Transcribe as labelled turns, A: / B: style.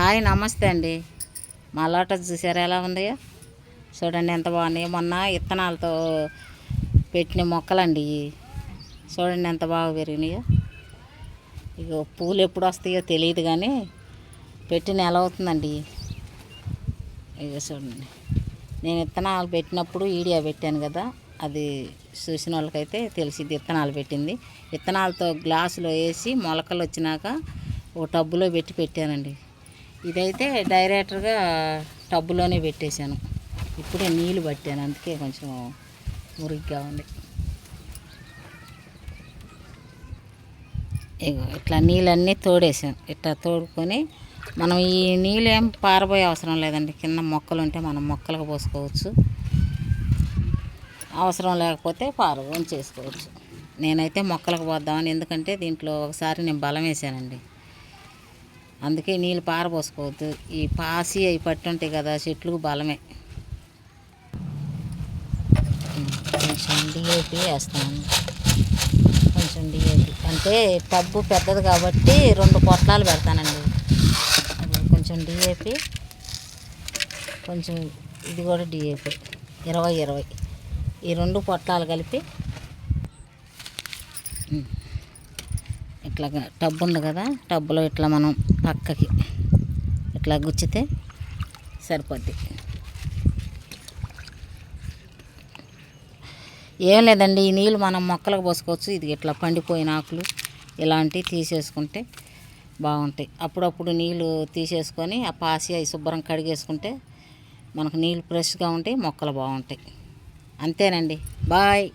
A: Hi నమస్తే అండి. మా లోటస్ చూసారా ఎలా ఉందో చూడండి ఎంత బాగున్నాయి. మొన్న విత్తనాలతో పెట్టిన మొక్కలండి చూడండి ఎంత బాగా పెరిగినాయో. ఇక పూలు ఎప్పుడు వస్తాయో తెలియదు కానీ పెట్టి నెల అవుతుందండి? ఇక చూడండి. నేను విత్తనాలు పెట్టినప్పుడు ఈడియా పెట్టాను కదా అది చూసిన వాళ్ళకైతే తెలిసింది విత్తనాలు పెట్టింది. విత్తనాలతో గ్లాసులో వేసి మొలకలు వచ్చినాక ఒక టబ్బులో పెట్టి పెట్టానండి. ఇదైతే డైరెక్టర్గా టబ్బులోనే పెట్టేశాను. ఇప్పుడే నీళ్ళు పట్టాను అందుకే కొంచెం మురిగ్గా ఉంది. ఇగో ఇట్లా నీళ్ళన్నీ తోడేసాం ఇట్లా తోడుకొని మనం ఈ నీళ్ళు ఏం పారబోయే అవసరం లేదండి. కింద మొక్కలు ఉంటే మనం మొక్కలకు పోసుకోవచ్చు. అవసరం లేకపోతే పార చేసుకోవచ్చు. నేనైతే మొక్కలకు పోద్దామని ఎందుకంటే దీంట్లో ఒకసారి నేను బలం వేసానండి అందుకే నీళ్ళు పారబోసుకోవద్దు. ఈ పాసి అవి పట్టుంటాయి కదా చెట్లకు బలమే. కొంచెం డిఏపి వేస్తాను. కొంచెం డిఏపి. అంటే టబ్బు పెద్దది కాబట్టి రెండు పొట్లాలు పెడతానండి. కొంచెం డిఏపి కొంచెం ఇది కూడా డిఏపి. ఇరవై ఇరవై. ఈ రెండు పొట్లాలు కలిపి. ఇట్లా టబ్బు ఉంది కదా టబ్బులో ఇట్లా మనం పక్కకి ఇట్లా గుచ్చితే సరిపోద్ది. ఏం లేదండి ఈ నీళ్ళు మనం మొక్కలకు పోసుకోవచ్చు. ఇది ఇట్లా పండిపోయిన ఆకులు ఇలాంటివి తీసేసుకుంటే బాగుంటాయి. అప్పుడప్పుడు నీళ్ళు తీసేసుకొని ఆ పాసి అవి శుభ్రం కడిగేసుకుంటే మనకు నీళ్ళు ఫ్రెష్గా ఉంటాయి మొక్కలు బాగుంటాయి. అంతేనండి. బాయ్.